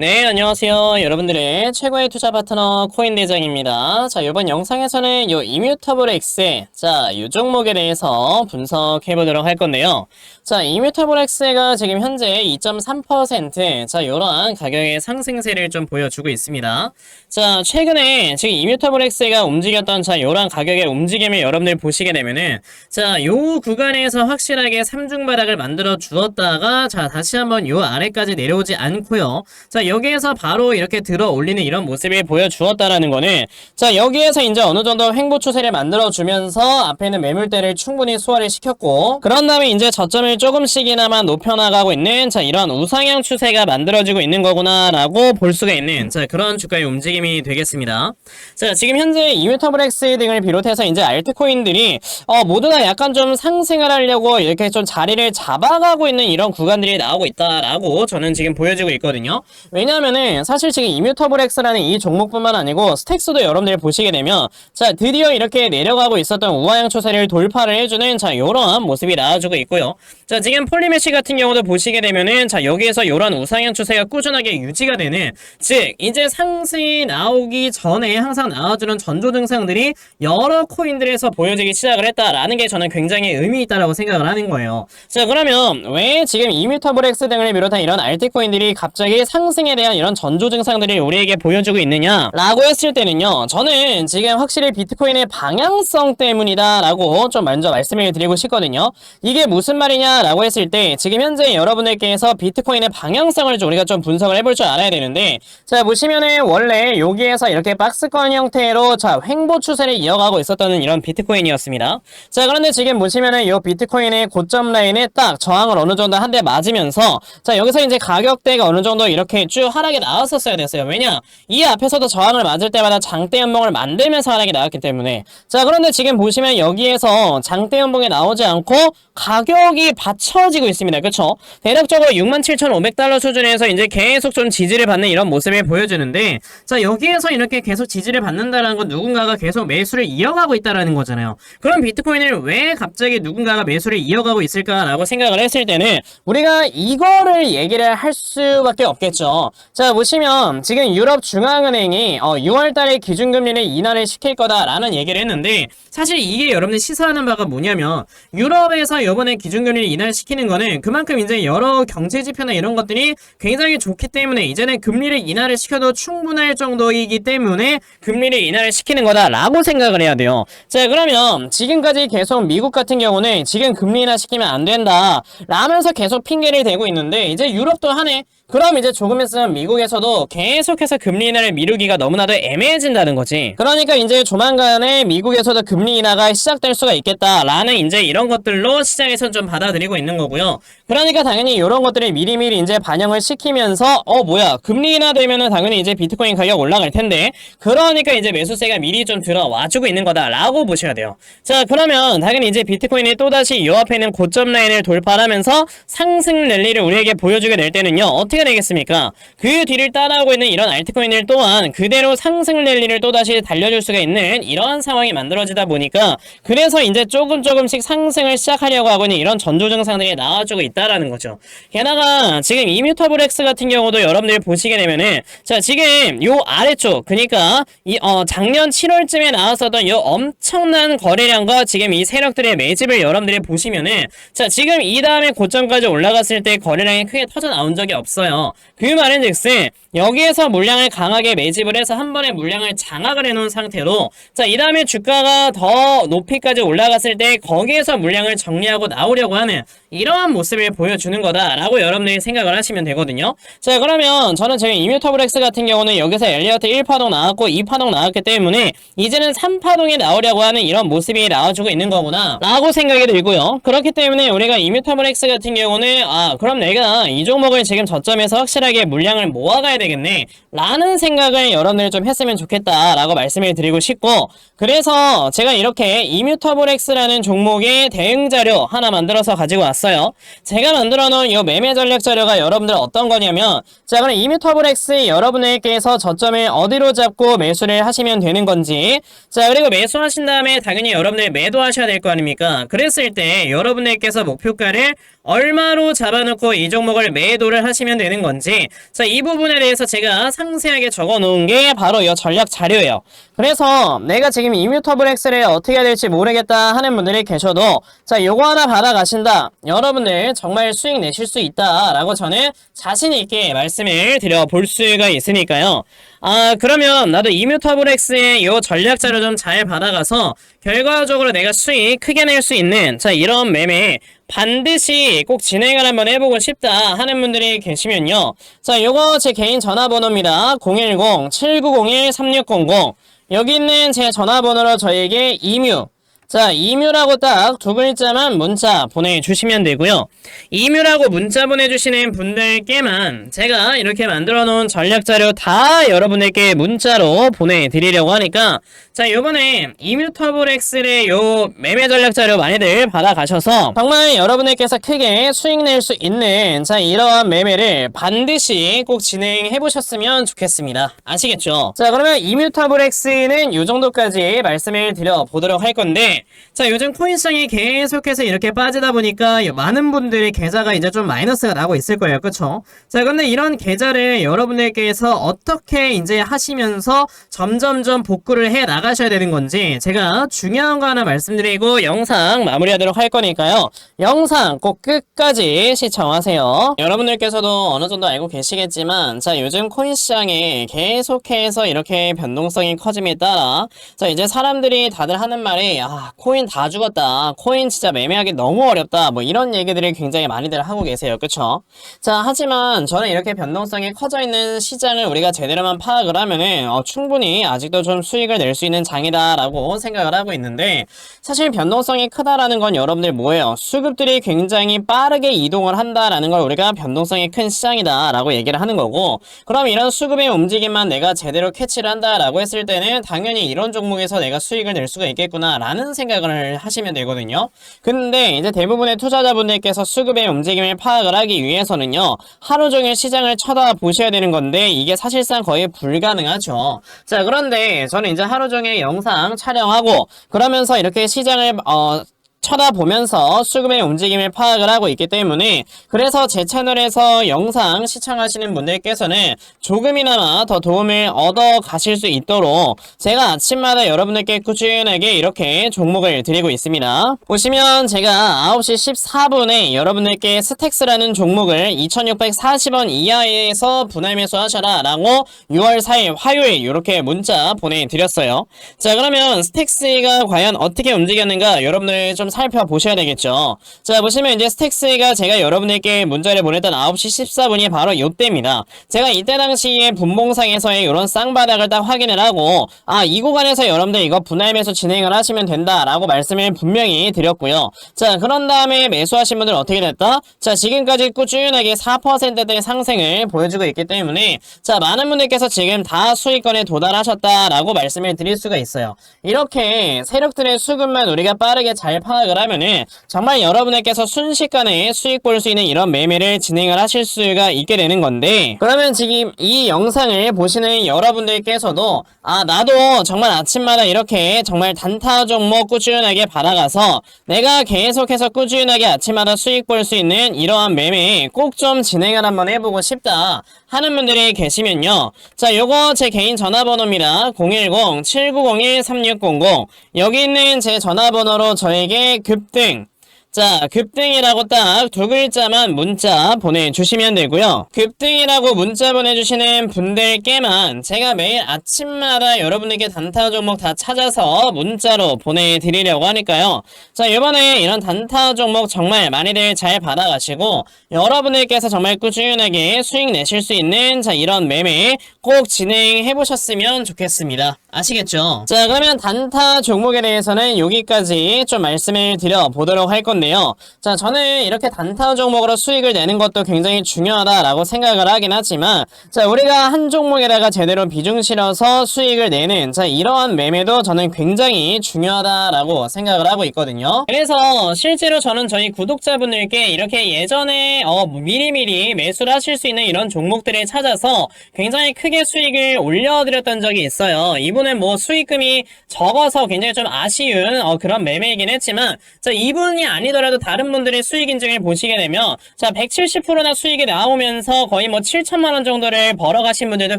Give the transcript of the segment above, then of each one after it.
네, 안녕하세요. 여러분들의 최고의 투자 파트너 코인 대장입니다. 자, 이번 영상에서는 요 이뮤터블 X의 자, 이 종목에 대해서 분석해 보도록 할 건데요. 자, 이뮤터블 X가 지금 현재 2.3% 자, 요러한 가격의 상승세를 좀 보여주고 있습니다. 자, 최근에 지금 이뮤터블 X가 움직였던 자, 요러한 가격의 움직임을 여러분들 보시게 되면은 자, 요 구간에서 확실하게 삼중 바닥을 만들어 주었다가 자, 다시 한번 요 아래까지 내려오지 않고요. 자, 여기에서 바로 이렇게 들어 올리는 이런 모습을 보여주었다라는 거는 자 여기에서 이제 어느 정도 횡보 추세를 만들어 주면서 앞에는 매물대를 충분히 소화를 시켰고 그런 다음에 이제 저점을 조금씩이나마 높여나가고 있는 자 이런 우상향 추세가 만들어지고 있는 거구나라고 볼 수가 있는 자 그런 주가의 움직임이 되겠습니다. 자 지금 현재 이뮤터블엑스 등을 비롯해서 이제 알트코인들이 어 모두 다 약간 좀 상승을 하려고 이렇게 좀 자리를 잡아가고 있는 이런 구간들이 나오고 있다라고 저는 지금 보여지고 있거든요. 왜냐하면은 사실 지금 이뮤터블엑스라는 이 종목뿐만 아니고 스택스도 여러분들 보시게 되면 자 드디어 이렇게 내려가고 있었던 우하향 추세를 돌파를 해주는 자 요런 모습이 나와주고 있고요. 자 지금 폴리메시 같은 경우도 보시게 되면은 자 여기에서 요런 우상향 추세가 꾸준하게 유지가 되는 즉 이제 상승이 나오기 전에 항상 나와주는 전조 증상들이 여러 코인들에서 보여지기 시작을 했다라는 게 저는 굉장히 의미 있다라고 생각을 하는 거예요. 자 그러면 왜 지금 이뮤터블엑스 등을 비롯한 이런 알트코인들이 갑자기 상승 에 대한 이런 전조 증상들이 우리에게 보여주고 있느냐라고 했을 때는요. 저는 지금 확실히 비트코인의 방향성 때문이다라고 좀 먼저 말씀을 드리고 싶거든요. 이게 무슨 말이냐라고 했을 때 지금 현재 여러분들께서 비트코인의 방향성을 좀 우리가 좀 분석을 해볼 줄 알아야 되는데 자 보시면은 원래 여기에서 이렇게 박스권 형태로 자 횡보 추세를 이어가고 있었던 이런 비트코인이었습니다. 자 그런데 지금 보시면은 이 비트코인의 고점 라인에 딱 저항을 어느 정도 한 대 맞으면서 자 여기서 이제 가격대가 어느 정도 이렇게 쭉 하락이 나왔었어야 됐어요. 왜냐 이 앞에서도 저항을 맞을 때마다 장대 연봉을 만들면서 하락이 나왔기 때문에 자 그런데 지금 보시면 여기에서 장대 연봉이 나오지 않고 가격이 받쳐지고 있습니다. 그쵸? 대략적으로 67,500달러 수준에서 이제 계속 좀 지지를 받는 이런 모습을 보여주는데 자 여기에서 이렇게 계속 지지를 받는다는 건 누군가가 계속 매수를 이어가고 있다라는 거잖아요. 그럼 비트코인을 왜 갑자기 누군가가 매수를 이어가고 있을까라고 생각을 했을 때는 우리가 이거를 얘기를 할 수밖에 없겠죠. 자 보시면 지금 유럽 중앙은행이 어, 6월 달에 기준금리를 인하를 시킬 거다라는 얘기를 했는데 사실 이게 여러분들 시사하는 바가 뭐냐면 유럽에서 이번에 기준금리를 인하시키는 거는 그만큼 이제 여러 경제 지표나 이런 것들이 굉장히 좋기 때문에 이제는 금리를 인하를 시켜도 충분할 정도이기 때문에 금리를 인하를 시키는 거다라고 생각을 해야 돼요. 자 그러면 지금까지 계속 미국 같은 경우는 지금 금리 인하 시키면 안 된다 라면서 계속 핑계를 대고 있는데 이제 유럽도 하네. 그럼 이제 조금 있으면 미국에서도 계속해서 금리 인하를 미루기가 너무나도 애매해진다는 거지. 그러니까 이제 조만간에 미국에서도 금리 인하가 시작될 수가 있겠다라는 이제 이런 것들로 시장에선 좀 받아들이고 있는 거고요. 그러니까 당연히 이런 것들을 미리미리 이제 반영을 시키면서 어 뭐야 금리 인하 되면은 당연히 이제 비트코인 가격 올라갈 텐데 그러니까 이제 매수세가 미리 좀 들어와주고 있는 거다라고 보셔야 돼요. 자 그러면 당연히 이제 비트코인이 또다시 요 앞에 있는 고점 라인을 돌파하면서 상승 랠리를 우리에게 보여주게 될 때는요 어떻게 되겠습니까? 그 뒤를 따라오고 있는 이런 알트코인들 또한 그대로 상승 랠리를 또다시 달려줄 수가 있는 이러한 상황이 만들어지다 보니까 그래서 이제 조금 조금씩 상승을 시작하려고 하고 있는 이런 전조 증상들이 나와주고 있다라는 거죠. 게다가 지금 이뮤터블엑스 같은 경우도 여러분들이 보시게 되면은 자 지금 요 아래쪽 그러니까 이 어 작년 7월쯤에 나왔었던 요 엄청난 거래량과 지금 이 세력들의 매집을 여러분들이 보시면은 자 지금 이 다음에 고점까지 올라갔을 때 거래량이 크게 터져 나온 적이 없어요. 그 말 은즉슨 여기에서 물량을 강하게 매집을 해서 한 번에 물량을 장악을 해놓은 상태로 자 이 다음에 주가가 더 높이까지 올라갔을 때 거기에서 물량을 정리하고 나오려고 하는 이러한 모습을 보여주는 거다라고 여러분들이 생각을 하시면 되거든요. 자 그러면 저는 지금 이뮤터블엑스 같은 경우는 여기서 엘리어트 1파동 나왔고 2파동 나왔기 때문에 이제는 3파동이 나오려고 하는 이런 모습이 나와주고 있는 거구나 라고 생각이 들고요. 그렇기 때문에 우리가 이뮤터블엑스 같은 경우는 아 그럼 내가 이 종목을 지금 저점에서 확실하게 물 량을 모아가야 되겠네. 라는 생각을 여러분들이 좀 했으면 좋겠다 라고 말씀을 드리고 싶고 그래서 제가 이렇게 이뮤터블엑스라는 종목의 대응 자료 하나 만들어서 가지고 왔어요. 제가 만들어 놓은 이 매매 전략 자료가 여러분들 어떤 거냐면 자 그럼 이뮤터블엑스 여러분들께서 저점을 어디로 잡고 매수를 하시면 되는 건지 자 그리고 매수하신 다음에 당연히 여러분들 매도하셔야 될 거 아닙니까? 그랬을 때 여러분들께서 목표가를 얼마로 잡아놓고 이 종목을 매도를 하시면 되는 건지 자, 이 부분에 대해서 제가 상세하게 적어 놓은 게 바로 이 전략 자료예요. 그래서 내가 지금 이뮤터블 엑스를 어떻게 해야 될지 모르겠다 하는 분들이 계셔도 자, 요거 하나 받아가신다. 여러분들 정말 수익 내실 수 있다라고 저는 자신 있게 말씀을 드려 볼 수가 있으니까요. 아, 그러면 나도 이뮤터블 엑스의 요 전략 자료 좀 잘 받아가서 결과적으로 내가 수익 크게 낼 수 있는 자, 이런 매매 반드시 꼭 진행을 한번 해보고 싶다 하는 분들이 계시면요. 자, 요거 제 개인 전화번호입니다. 010-7901-3600 여기 있는 제 전화번호로 저에게 이뮤 자, 이뮤라고 딱 두 글자만 문자 보내주시면 되고요. 이뮤라고 문자 보내주시는 분들께만 제가 이렇게 만들어 놓은 전략 자료 다 여러분들께 문자로 보내드리려고 하니까 자, 요번에 이뮤 터블엑스의 요 매매 전략 자료 많이들 받아가셔서 정말 여러분들께서 크게 수익 낼 수 있는 자, 이러한 매매를 반드시 꼭 진행해 보셨으면 좋겠습니다. 아시겠죠? 자, 그러면 이뮤 터블엑스는 요 정도까지 말씀을 드려 보도록 할 건데 자, 요즘 코인 시장이 계속해서 이렇게 빠지다 보니까 많은 분들의 계좌가 이제 좀 마이너스가 나고 있을 거예요. 그쵸? 자, 근데 이런 계좌를 여러분들께서 어떻게 이제 하시면서 점점점 복구를 해 나가셔야 되는 건지 제가 중요한 거 하나 말씀드리고 영상 마무리하도록 할 거니까요. 영상 꼭 끝까지 시청하세요. 여러분들께서도 어느 정도 알고 계시겠지만 자, 요즘 코인 시장에 계속해서 이렇게 변동성이 커짐에 따라 자, 이제 사람들이 다들 하는 말이 아, 코인 다 죽었다. 코인 진짜 매매하기 너무 어렵다. 뭐 이런 얘기들을 굉장히 많이들 하고 계세요. 그쵸? 자, 하지만 저는 이렇게 변동성이 커져 있는 시장을 우리가 제대로만 파악을 하면은 어, 충분히 아직도 좀 수익을 낼 수 있는 장이다 라고 생각을 하고 있는데 사실 변동성이 크다라는 건 여러분들 뭐예요? 수급들이 굉장히 빠르게 이동을 한다라는 걸 우리가 변동성이 큰 시장이다 라고 얘기를 하는 거고 그럼 이런 수급의 움직임만 내가 제대로 캐치를 한다 라고 했을 때는 당연히 이런 종목에서 내가 수익을 낼 수가 있겠구나 라는 생각을 하시면 되거든요. 근데 이제 대부분의 투자자분들께서 수급의 움직임을 파악을 하기 위해서는요. 하루 종일 시장을 쳐다보셔야 되는 건데 이게 사실상 거의 불가능하죠. 자, 그런데 저는 이제 하루 종일 영상 촬영하고 그러면서 이렇게 시장을 어 쳐다보면서 수급의 움직임을 파악을 하고 있기 때문에 그래서 제 채널에서 영상 시청하시는 분들께서는 조금이나마 더 도움을 얻어 가실 수 있도록 제가 아침마다 여러분들께 꾸준하게 이렇게 종목을 드리고 있습니다. 보시면 제가 9시 14분에 여러분들께 스택스라는 종목을 2640원 이하에서 분할 매수하셔라 라고 6월 4일 화요일 이렇게 문자 보내드렸어요. 자 그러면 스택스가 과연 어떻게 움직였는가 여러분들 좀 살펴보셔야 되겠죠. 자, 보시면 이제 스택스가 제가 여러분들께 문자를 보냈던 9시 14분이 바로 이때입니다. 제가 이때 당시에 분봉상에서의 이런 쌍바닥을 딱 확인을 하고 아, 이 구간에서 여러분들 이거 분할 매수 진행을 하시면 된다라고 말씀을 분명히 드렸고요. 자, 그런 다음에 매수하신 분들 어떻게 됐다? 자, 지금까지 꾸준하게 4%대 상승을 보여주고 있기 때문에 자, 많은 분들께서 지금 다 수익권에 도달하셨다라고 말씀을 드릴 수가 있어요. 이렇게 세력들의 수급만 우리가 빠르게 잘 파악 파악을 하면은 정말 여러분들께서 순식간에 수익 볼 수 있는 이런 매매를 진행을 하실 수가 있게 되는 건데 그러면 지금 이 영상을 보시는 여러분들께서도 아 나도 정말 아침마다 이렇게 정말 단타 종목 꾸준하게 받아가서 내가 계속해서 꾸준하게 아침마다 수익 볼 수 있는 이러한 매매 꼭 좀 진행을 한번 해보고 싶다 하는 분들이 계시면요. 자 요거 제 개인 전화번호입니다. 010-7901-3600 여기 있는 제 전화번호로 저에게 급등 자, 급등이라고 딱 두 글자만 문자 보내주시면 되고요. 급등이라고 문자 보내주시는 분들께만 제가 매일 아침마다 여러분에게 단타 종목 다 찾아서 문자로 보내드리려고 하니까요. 자, 이번에 이런 단타 종목 정말 많이들 잘 받아가시고 여러분들께서 정말 꾸준하게 수익 내실 수 있는 자, 이런 매매 꼭 진행해 보셨으면 좋겠습니다. 아시겠죠? 자, 그러면 단타 종목에 대해서는 여기까지 좀 말씀을 드려 보도록 할 건데 요. 자, 저는 이렇게 단타 종목으로 수익을 내는 것도 굉장히 중요하다라고 생각을 하긴 하지만, 자, 우리가 한 종목에다가 제대로 비중 실어서 수익을 내는, 자, 이러한 매매도 저는 굉장히 중요하다라고 생각을 하고 있거든요. 그래서 실제로 저는 저희 구독자분들께 이렇게 예전에, 어, 미리미리 매수를 하실 수 있는 이런 종목들을 찾아서 굉장히 크게 수익을 올려드렸던 적이 있어요. 이분은 뭐 수익금이 적어서 굉장히 좀 아쉬운 어, 그런 매매이긴 했지만 자 이분이 아니 아니더라도 다른 분들의 수익 인증을 보시게 되면 자 170%나 수익이 나오면서 거의 뭐 7천만 원 정도를 벌어가신 분들도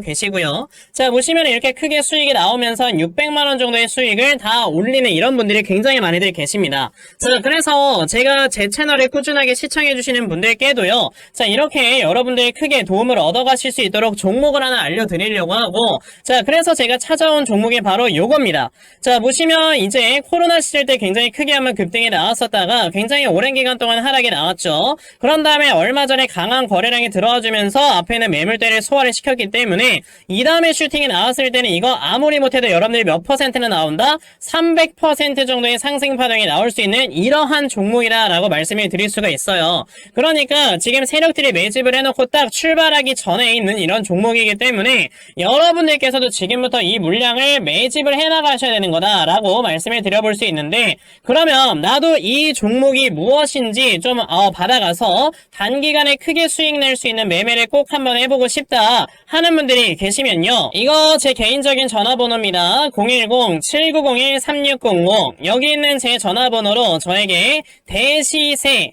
계시고요. 자 보시면 이렇게 크게 수익이 나오면서 한 600만 원 정도의 수익을 다 올리는 이런 분들이 굉장히 많이들 계십니다. 자 그래서 제가 제 채널을 꾸준하게 시청해주시는 분들께도요. 자 이렇게 여러분들이 크게 도움을 얻어가실 수 있도록 종목을 하나 알려드리려고 하고 자 그래서 제가 찾아온 종목이 바로 요겁니다. 자 보시면 이제 코로나 시절 때 굉장히 크게 한번 급등이 나왔었다가 굉장히 오랜 기간 동안 하락이 나왔죠. 그런 다음에 얼마 전에 강한 거래량이 들어와주면서 앞에는 매물대를 소화를 시켰기 때문에 이 다음에 슈팅이 나왔을 때는 이거 아무리 못해도 여러분들이 몇 퍼센트는 나온다? 300% 정도의 상승 파동이 나올 수 있는 이러한 종목이다라고 말씀을 드릴 수가 있어요. 그러니까 지금 세력들이 매집을 해놓고 딱 출발하기 전에 있는 이런 종목이기 때문에 여러분들께서도 지금부터 이 물량을 매집을 해나가셔야 되는 거다라고 말씀을 드려볼 수 있는데 그러면 나도 이 종목 이 무엇인지 좀 어, 받아가서 단기간에 크게 수익 낼 수 있는 매매를 꼭 한번 해보고 싶다 하는 분들이 계시면요. 이거 제 개인적인 전화번호입니다. 010-7901-3600 여기 있는 제 전화번호로 저에게 대시세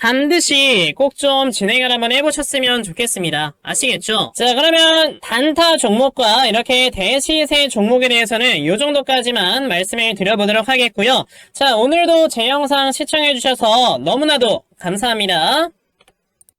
반드시 꼭 좀 진행을 한번 해보셨으면 좋겠습니다. 아시겠죠? 자, 그러면 단타 종목과 이렇게 대시세 종목에 대해서는 이 정도까지만 말씀을 드려보도록 하겠고요. 자, 오늘도 제 영상 시청해주셔서 너무나도 감사합니다.